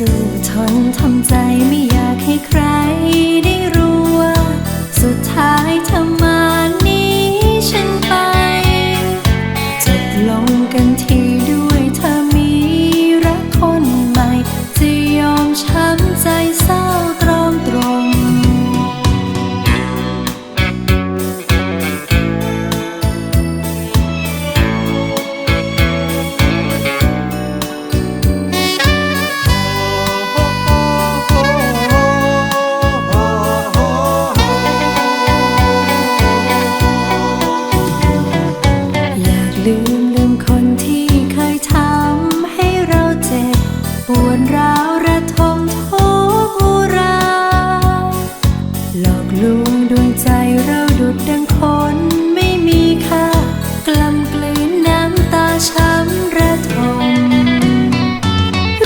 สู้ทนทำใจไม่อยากให้ใคร วดร้าวระทมทุกรา หลอกลวงดวงใจเราดุดดังคนไม่มีค่า กลำกลืนน้ำตาช้ำระทม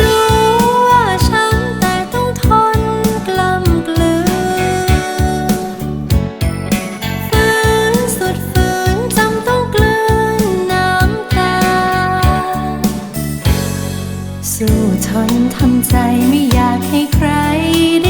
รู้ว่าช้ำแต่ต้องทนกล้ำกลืนฝืนสุดฝืนจำต้องกลืนน้ำตาสู้ ทนทำใจไม่อยากให้ใครได้